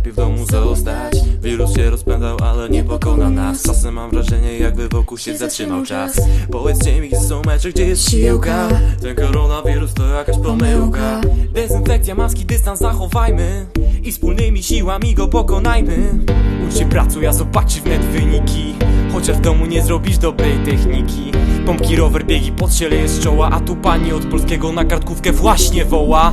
lepiej w domu zostać. Wirus się rozpędzał, ale nie pokona nas. Czasem mam wrażenie, jakby wokół się zatrzymał czas. Powiedzcie mi, gdzie są mecze, gdzie jest siłka. Ten koronawirus to jakaś pomyłka. Dezynfekcja, maski, dystans zachowajmy. I wspólnymi siłami go pokonajmy. Ucz się pracuj, a zobaczy wnet wyniki. Chociaż w domu nie zrobisz dobrej techniki. Pompki, rower, biegi, podsieleje z czoła. A tu pani od polskiego na kartkówkę właśnie woła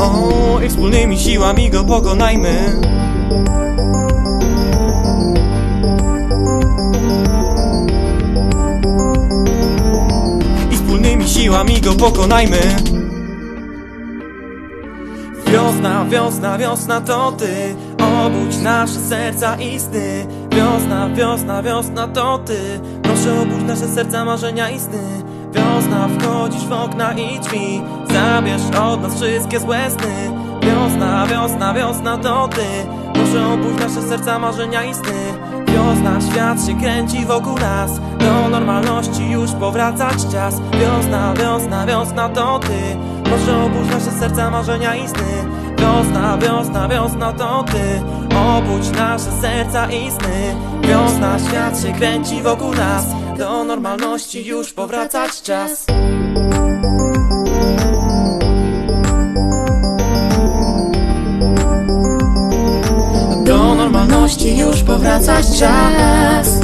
O, i wspólnymi siłami go pokonajmy. I wspólnymi siłami go pokonajmy. Wiosna, wiosna, wiosna to ty. Obudź nasze serca i sny Wiosna, wiosna, wiosna to ty. Proszę obudź nasze serca, marzenia i sny Wiosna, wchodzisz w okna i drzwi. Zabierz od nas wszystkie złe sny. Wiosna, wiosna, wiosna to ty. Proszę obudź nasze serca, marzenia i sny. Wiosna, świat się kręci wokół nas. Do normalności już powracać czas. Wiosna, wiosna, wiosna to ty. Proszę obudź nasze serca, marzenia i sny. Wiosna, wiosna, wiosna to ty. Obudź nasze serca i sny. Wiosna, świat się kręci wokół nas Do normalności już powracać czas. Do normalności już powracać czas.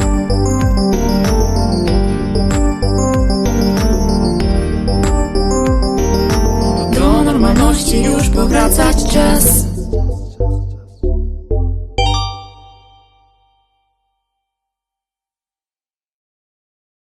Do normalności już powracać